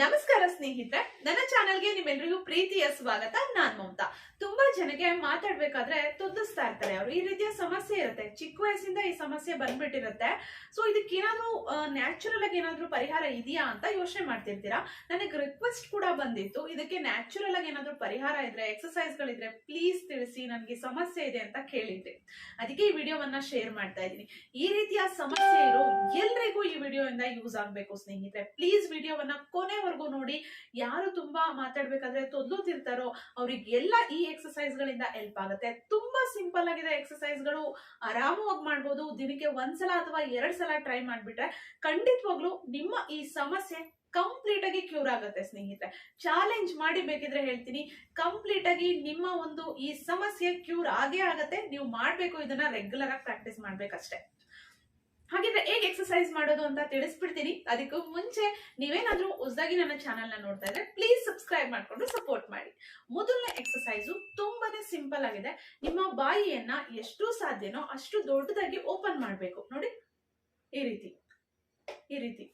ನಮಸ್ಕಾರ ಸ್ನೇಹಿತರೆ, ನನ್ನ ಚಾನೆಲ್ಗೆ ನಿಮ್ಮೆಲ್ಲರಿಗೂ ಪ್ರೀತಿಯ ಸ್ವಾಗತ. ನಾನ್ ಮಮತಾ. ತುಂಬಾ ಜನಕ್ಕೆ ಮಾತಾಡ್ಬೇಕಾದ್ರೆ ತುದಿಸ್ತಾ ಇರ್ತಾರೆ ಅವರು. ಈ ರೀತಿಯ ಸಮಸ್ಯೆ ಇರುತ್ತೆ. ಚಿಕ್ಕ ವಯಸ್ಸಿಂದ ಈ ಸಮಸ್ಯೆ ಬಂದ್ಬಿಟ್ಟಿರುತ್ತೆ. ಸೊ ಇದಕ್ಕೇನಾದ್ರೂ ನ್ಯಾಚುರಲ್ ಆಗಿ ಏನಾದ್ರು ಪರಿಹಾರ ಇದೆಯಾ ಅಂತ ಯೋಚನೆ ಮಾಡ್ತಿರ್ತೀರಾ? ನನಗೆ ರಿಕ್ವೆಸ್ಟ್ ಕೂಡ ಬಂದಿತ್ತು. ಇದಕ್ಕೆ ನ್ಯಾಚುರಲ್ ಆಗಿ ಏನಾದ್ರು ಪರಿಹಾರ ಇದ್ರೆ ಎಕ್ಸಸೈಸ್ ಗಳಿದ್ರೆ ಪ್ಲೀಸ್ ತಿಳಿಸಿ, ನನಗೆ ಸಮಸ್ಯೆ ಇದೆ ಅಂತ ಕೇಳಿದ್ರಿ. ಅದಕ್ಕೆ ಈ ವಿಡಿಯೋವನ್ನ ಶೇರ್ ಮಾಡ್ತಾ ಇದ್ದೀನಿ. ಈ ರೀತಿಯ ಸಮಸ್ಯೆ ಇರೋ ಎಲ್ರಿಗೂ ಈ ವಿಡಿಯೋ ಇಂದ ಯೂಸ್ ಆಗ್ಬೇಕು ಸ್ನೇಹಿತರೆ. ಪ್ಲೀಸ್ ವಿಡಿಯೋವನ್ನ ಕೊನೆವರೆಗೂ ನೋಡಿ ಯಾರು ತುಂಬಾ ಮಾತಾಡ್ಬೇಕಾದ್ರೆ ತೊದ್ಲುತ್ತಿರ್ತಾರೋ ಅವ್ರಿಗೆಲ್ಲ ಈ ಎಕ್ಸಸೈಸ್ ಗಳಿಂದ ಹೆಲ್ಪ್ ಆಗುತ್ತೆ. ತುಂಬಾ ಸಿಂಪಲ್ ಆಗಿದೆ ಎಕ್ಸಸೈಸ್ಗಳು. ಆರಾಮವಾಗಿ ಮಾಡ್ಬೋದು. ದಿನಕ್ಕೆ ಒಂದ್ಸಲ ಅಥವಾ ಎರಡ್ ಸಲ ಟ್ರೈ ಮಾಡ್ಬಿಟ್ರೆ ಖಂಡಿತವಾಗ್ಲೂ ನಿಮ್ಮ ಈ ಸಮಸ್ಯೆ ಕಂಪ್ಲೀಟ್ ಆಗಿ ಕ್ಯೂರ್ ಆಗುತ್ತೆ ಸ್ನೇಹಿತರೆ. ಚಾಲೆಂಜ್ ಮಾಡಿ ಬೇಕಿದ್ರೆ ಹೇಳ್ತೀನಿ. ಕಂಪ್ಲೀಟ್ ಆಗಿ ನಿಮ್ಮ ಒಂದು ಈ ಸಮಸ್ಯೆ ಕ್ಯೂರ್ ಆಗೇ ಆಗತ್ತೆ. ನೀವು ಮಾಡ್ಬೇಕು, ಇದನ್ನ ರೆಗ್ಯುಲರ್ ಆಗಿ ಪ್ರಾಕ್ಟೀಸ್ ಮಾಡ್ಬೇಕಷ್ಟೇ. ಹಾಗಿದ್ರೆ ಹೇಗೆ ಎಕ್ಸಸೈಸ್ ಮಾಡೋದು ಅಂತ ತಿಳಿಸ್ಬಿಡ್ತೀನಿ. ಅದಕ್ಕೂ ಮುಂಚೆ ನೀವೇನಾದ್ರೂ ಹೊಸದಾಗಿ ನನ್ನ ಚಾನೆಲ್ನ ನೋಡ್ತಾ ಇದ್ರೆ ಪ್ಲೀಸ್ ಸಬ್ಸ್ಕ್ರೈಬ್ ಮಾಡ್ಕೊಂಡು ಸಪೋರ್ಟ್ ಮಾಡಿ. ಮೊದಲನೇ ಎಕ್ಸಸೈಸು ತುಂಬಾನೇ ಸಿಂಪಲ್ ಆಗಿದೆ. ನಿಮ್ಮ ಬಾಯಿಯನ್ನ ಎಷ್ಟು ಸಾಧ್ಯನೋ ಅಷ್ಟು ದೊಡ್ಡದಾಗಿ ಓಪನ್ ಮಾಡಬೇಕು. ನೋಡಿ, ಈ ರೀತಿ ಈ ರೀತಿ.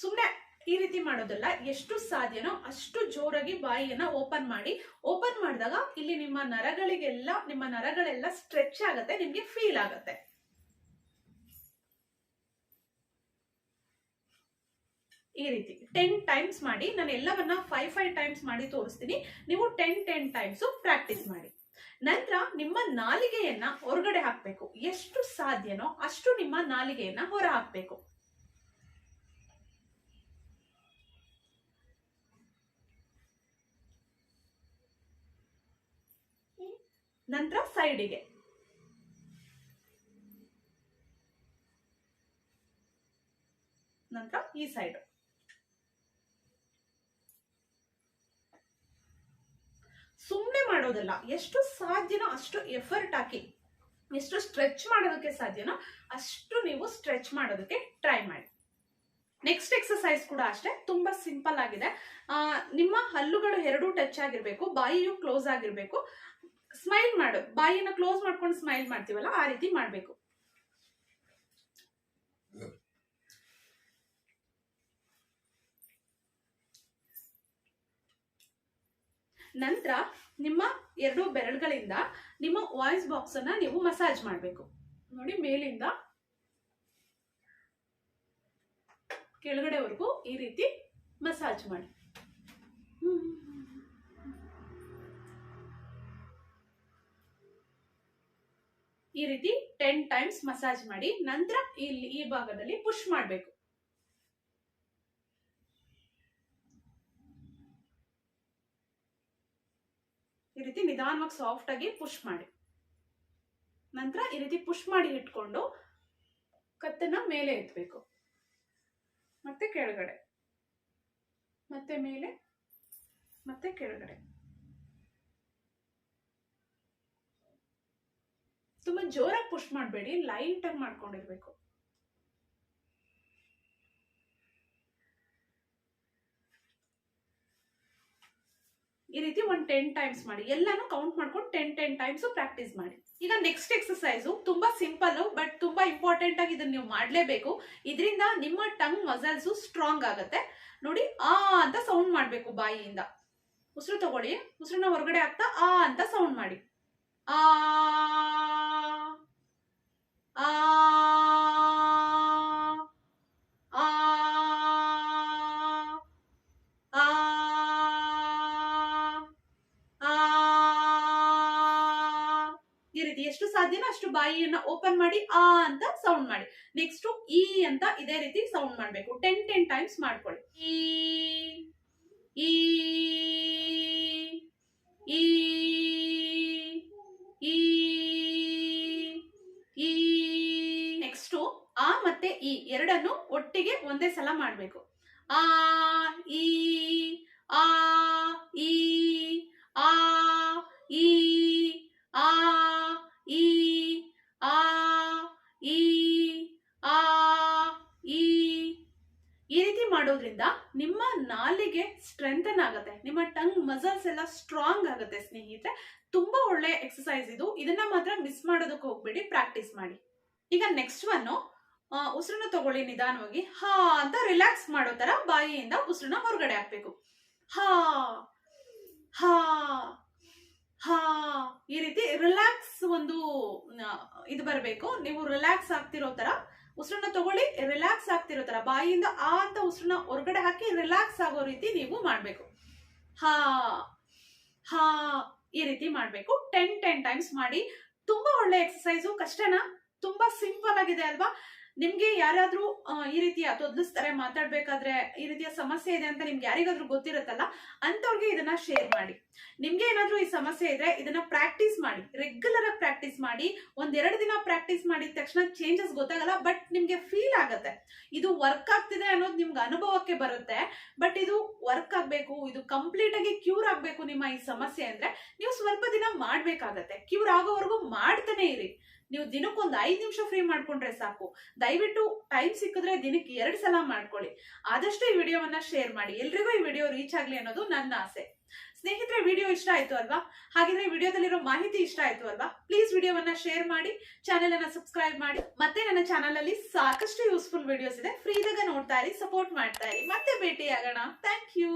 ಸುಮ್ಮನೆ ಈ ರೀತಿ ಮಾಡೋದಲ್ಲ, ಎಷ್ಟು ಸಾಧ್ಯನೋ ಅಷ್ಟು ಜೋರಾಗಿ ಬಾಯಿಯನ್ನ ಓಪನ್ ಮಾಡಿ. ಓಪನ್ ಮಾಡಿದಾಗ ಇಲ್ಲಿ ನಿಮ್ಮ ನರಗಳಿಗೆಲ್ಲ, ನಿಮ್ಮ ನರಗಳೆಲ್ಲ ಸ್ಟ್ರೆಚ್ ಆಗುತ್ತೆ, ನಿಮ್ಗೆ ಫೀಲ್ ಆಗತ್ತೆ. ಈ ರೀತಿ. ಟೆನ್ ಟೈಮ್ಸ್ ಮಾಡಿ ನಾನು ಎಲ್ಲವನ್ನ ಫೈವ್ ಫೈವ್ ಟೈಮ್ಸ್ ಮಾಡಿ ತೋರಿಸ್ತೀನಿ. ನೀವು ಟೆನ್ ಟೆನ್ ಟೈಮ್ಸ್ ಪ್ರಾಕ್ಟೀಸ್ ಮಾಡಿ. ನಂತರ ನಿಮ್ಮ ನಾಲಿಗೆಯನ್ನ ಹೊರಗಡೆ ಹಾಕ್ಬೇಕು. ಎಷ್ಟು ಸಾಧ್ಯನೋ ಅಷ್ಟು ನಿಮ್ಮ ನಾಲಿಗೆಯನ್ನ ಹೊರ ಹಾಕ್ಬೇಕು. ನಂತರ ಸೈಡಿಗೆ ನಂತರ ಈ ಸೈಡ್ ಸುಮ್ಮನೆ ಮಾಡೋದಲ್ಲ. ಎಷ್ಟು ಸಾಧ್ಯನೋ ಅಷ್ಟು ಎಫರ್ಟ್ ಹಾಕಿ, ಎಷ್ಟು ಸ್ಟ್ರೆಚ್ ಮಾಡೋದಕ್ಕೆ ಸಾಧ್ಯನೋ ಅಷ್ಟು ನೀವು ಸ್ಟ್ರೆಚ್ ಮಾಡೋದಕ್ಕೆ ಟ್ರೈ ಮಾಡಿ. ನೆಕ್ಸ್ಟ್ ಎಕ್ಸಸೈಸ್ ಕೂಡ ಅಷ್ಟೇ, ತುಂಬಾ ಸಿಂಪಲ್ ಆಗಿದೆ. ನಿಮ್ಮ ಹಲ್ಲುಗಳು ಎರಡೂ ಟಚ್ ಆಗಿರಬೇಕು, ಬಾಯಿಯು ಕ್ಲೋಸ್ ಆಗಿರಬೇಕು. ಸ್ಮೈಲ್ ಮಾಡು. ಬಾಯಿನ ಕ್ಲೋಸ್ ಮಾಡ್ಕೊಂಡು ಸ್ಮೈಲ್ ಮಾಡ್ತೀವಲ್ಲ, ಆ ರೀತಿ ಮಾಡಬೇಕು. ನಂತರ ನಿಮ್ಮ ಎರಡು ಬೆರಳುಗಳಿಂದ ನಿಮ್ಮ ವಾಯ್ಸ್ ಬಾಕ್ಸ್ ಅನ್ನ ನೀವು ಮಸಾಜ್ ಮಾಡಬೇಕು. ನೋಡಿ, ಮೇಲಿಂದ ಕೆಳಗಡೆವರೆಗೂ ಈ ರೀತಿ ಮಸಾಜ್ ಮಾಡಿ. ಈ ರೀತಿ ಟೆನ್ ಟೈಮ್ಸ್ ಮಸಾಜ್ ಮಾಡಿ. ನಂತರ ಇಲ್ಲಿ ಈ ಭಾಗದಲ್ಲಿ ಪುಷ್ ಮಾಡಬೇಕು. ಈ ರೀತಿ ನಿಧಾನವಾಗಿ ಸಾಫ್ಟ್ ಆಗಿ ಪುಷ್ ಮಾಡಿ. ನಂತರ ಈ ರೀತಿ ಪುಷ್ ಮಾಡಿ ಇಟ್ಕೊಂಡು ಕತ್ತನ್ನ ಮೇಲೆ ಎತ್ತಬೇಕು ಮತ್ತೆ ಕೆಳಗಡೆ. ಮತ್ತೆ ಮೇಲೆ, ಮತ್ತೆ ಕೆಳಗಡೆ. ತುಂಬಾ ಜೋರಾಗಿ ಪುಷ್ ಮಾಡಬೇಡಿ ಲೈಟ್ ಆಗಿ ಮಾಡ್ಕೊಂಡಿರ್ಬೇಕು. ಈ ರೀತಿ ಒಂದು ಟೆನ್ ಟೈಮ್ಸ್ ಮಾಡಿ. ಎಲ್ಲಾನು ಕೌಂಟ್ ಮಾಡ್ಕೊಂಡು ಟೆನ್ ಟೆನ್ ಟೈಮ್ಸ್ ಪ್ರಾಕ್ಟೀಸ್ ಮಾಡಿ. ಈಗ ನೆಕ್ಸ್ಟ್ ಎಕ್ಸಸೈಸು ತುಂಬಾ ಸಿಂಪಲ್ ಬಟ್ ತುಂಬಾ ಇಂಪಾರ್ಟೆಂಟ್ ಆಗಿ ಇದನ್ನ ನೀವು ಮಾಡಲೇಬೇಕು. ಇದರಿಂದ ನಿಮ್ಮ ಟಂಗ್ ಮಸಲ್ಸ್ ಸ್ಟ್ರಾಂಗ್ ಆಗುತ್ತೆ. ನೋಡಿ, ಆ ಅಂತ ಸೌಂಡ್ ಮಾಡಬೇಕು ಬಾಯಿಯಿಂದ. ಉಸಿರು ತಗೊಳ್ಳಿ. ಉಸಿರನ್ನ ಹೊರಗಡೆ ಆಗ್ತಾ ಆ ಅಂತ ಸೌಂಡ್ ಮಾಡಿ. ಆ ಆ ಆ ರೀತಿ ಎಷ್ಟು ಸಾಧ್ಯನೋ ಅಷ್ಟು ಬಾಯಿಯನ್ನ ಓಪನ್ ಮಾಡಿ ಆ ಅಂತ ಸೌಂಡ್ ಮಾಡಿ. ನೆಕ್ಸ್ಟ್ ಈ ಅಂತ ಇದೇ ರೀತಿ ಸೌಂಡ್ ಮಾಡಬೇಕು. ಟೆನ್ ಟೆನ್ ಟೈಮ್ಸ್ ಮಾಡ್ಕೊಳ್ಳಿ. ಈ ಈ ಈ ಈ ನೆಕ್ಸ್ಟ್ ಆ ಮತ್ತೆ ಈ ಎರಡನ್ನು ಒಟ್ಟಿಗೆ ಒಂದೇ ಸಲ ಮಾಡಬೇಕು. ಆ ಈ ಮಾಡೋದ್ರಿಂದ ನಿಮ್ಮ ನಾಲಿಗೆ ಸ್ಟ್ರೆಂಥನ್ ಆಗುತ್ತೆ. ನಿಮ್ಮ ಟಂಗ್ ಮಸಲ್ಸ್ ಎಲ್ಲ ಸ್ಟ್ರಾಂಗ್ ಆಗುತ್ತೆ ಸ್ನೇಹಿತರೆ. ತುಂಬಾ ಒಳ್ಳೆ ಎಕ್ಸಸೈಸ್ ಇದು. ಇದನ್ನ ಮಾತ್ರ ಮಿಸ್ ಮಾಡೋದಕ್ಕೆ ಹೋಗ್ಬೇಡಿ. ಪ್ರಾಕ್ಟೀಸ್ ಮಾಡಿ. ಈಗ ನೆಕ್ಸ್ಟ್ ಒನ್ ಉಸಿರನ್ನ ತಗೊಳ್ಳಿ ನಿಧಾನವಾಗಿ. ಹಾ ಅಂತ ರಿಲ್ಯಾಕ್ಸ್ ಮಾಡೋ ತರ ಬಾಯಿಯಿಂದ ಉಸಿರನ್ನ ಹೊರಗಡೆ ಹಾಕ್ಬೇಕು. ಹಾ ಹಾ ಹಾ, ಈ ರೀತಿ ರಿಲ್ಯಾಕ್ಸ್ ಒಂದು ಇದು ಬರಬೇಕು. ನೀವು ರಿಲ್ಯಾಕ್ಸ್ ಆಗ್ತಿರೋ ತರ ಉಸಿರನ್ನ ತಗೊಳ್ಳಿ ರಿಲ್ಯಾಕ್ಸ್ ಆಗ್ತಿರೋ ತರ. ಬಾಯಿಯಿಂದ ಆ ಅಂತ ಉಸಿರನ್ನ ಹೊರಗಡೆ ಹಾಕಿ ರಿಲ್ಯಾಕ್ಸ್ ಆಗೋ ರೀತಿ ನೀವು ಮಾಡ್ಬೇಕು. ಹಾ ಹಾ, ಈ ರೀತಿ ಮಾಡಬೇಕು. ಟೆನ್ ಟೆನ್ ಟೈಮ್ಸ್ ಮಾಡಿ. ತುಂಬಾ ಒಳ್ಳೆ ಎಕ್ಸಸೈಸು ಕಷ್ಟನಾ? ತುಂಬಾ ಸಿಂಪಲ್ ಆಗಿದೆ ಅಲ್ವಾ? ನಿಮ್ಗೆ ಯಾರಾದ್ರೂ ಈ ರೀತಿಯ ತೊದಲಿಸ್ತಾರೆ, ಮಾತಾಡ್ಬೇಕಾದ್ರೆ ಈ ರೀತಿಯ ಸಮಸ್ಯೆ ಇದೆ ಅಂತ ನಿಮ್ಗೆ ಯಾರಿಗಾದ್ರೂ ಗೊತ್ತಿರುತ್ತಲ್ಲ ಅಂತವ್ರಿಗೆ ಇದನ್ನ ಶೇರ್ ಮಾಡಿ. ನಿಮ್ಗೆ ಏನಾದ್ರೂ ಈ ಸಮಸ್ಯೆ ಇದ್ರೆ ಇದನ್ನ ಪ್ರಾಕ್ಟೀಸ್ ಮಾಡಿ. ರೆಗ್ಯುಲರ್ ಆಗಿ ಪ್ರಾಕ್ಟೀಸ್ ಮಾಡಿ. ಒಂದೆರಡು ದಿನ ಪ್ರಾಕ್ಟೀಸ್ ಮಾಡಿದ ತಕ್ಷಣ ಚೇಂಜಸ್ ಗೊತ್ತಾಗಲ್ಲ ಬಟ್ ನಿಮ್ಗೆ ಫೀಲ್ ಆಗತ್ತೆ. ಇದು ವರ್ಕ್ ಆಗ್ತಿದೆ ಅನ್ನೋದು ನಿಮ್ಗೆ ಅನುಭವಕ್ಕೆ ಬರುತ್ತೆ ಬಟ್ ಇದು ವರ್ಕ್ ಆಗ್ಬೇಕು, ಇದು ಕಂಪ್ಲೀಟ್ ಆಗಿ ಕ್ಯೂರ್ ಆಗ್ಬೇಕು ನಿಮ್ಮ ಈ ಸಮಸ್ಯೆ ಅಂದ್ರೆ, ನೀವು ಸ್ವಲ್ಪ ದಿನ ಮಾಡ್ಬೇಕಾಗತ್ತೆ. ಕ್ಯೂರ್ ಆಗೋವರೆಗೂ ಮಾಡ್ತಾನೆ ಇರಿ. ನೀವು ದಿನಕ್ಕೊಂದು ಐದು ನಿಮಿಷ ಫ್ರೀ ಮಾಡ್ಕೊಂಡ್ರೆ ಸಾಕು. ದಯವಿಟ್ಟು ಟೈಮ್ ಸಿಕ್ಕಿದ್ರೆ ದಿನಕ್ಕೆ ಎರಡು ಸಲ ಮಾಡ್ಕೊಳ್ಳಿ. ಆದಷ್ಟು ಈ ವಿಡಿಯೋವನ್ನ ಶೇರ್ ಮಾಡಿ. ಎಲ್ರಿಗೂ ಈ ವಿಡಿಯೋ ರೀಚ್ ಆಗ್ಲಿ ಅನ್ನೋದು ನನ್ನ ಆಸೆ. ಸ್ನೇಹಿತರೆ, ವಿಡಿಯೋ ಇಷ್ಟ ಆಯ್ತು ಅಲ್ವಾ? ಹಾಗಿದ್ರೆ ವಿಡಿಯೋದಲ್ಲಿರೋ ಮಾಹಿತಿ ಇಷ್ಟ ಆಯ್ತು ಅಲ್ವಾ? ಪ್ಲೀಸ್ ವಿಡಿಯೋವನ್ನ ಶೇರ್ ಮಾಡಿ ಚಾನೆಲ್ ಅನ್ನ ಸಬ್ಸ್ಕ್ರೈಬ್ ಮಾಡಿ. ಮತ್ತೆ ನನ್ನ ಚಾನೆಲ್ ಅಲ್ಲಿ ಸಾಕಷ್ಟು ಯೂಸ್ಫುಲ್ ವಿಡಿಯೋಸ್ ಇದೆ. ಫ್ರೀದಾಗ ನೋಡ್ತಾ ಇರಿ ಸಪೋರ್ಟ್ ಮಾಡ್ತಾ ಇರಿ. ಮತ್ತೆ ಭೇಟಿ ಆಗೋಣ ಥ್ಯಾಂಕ್ ಯು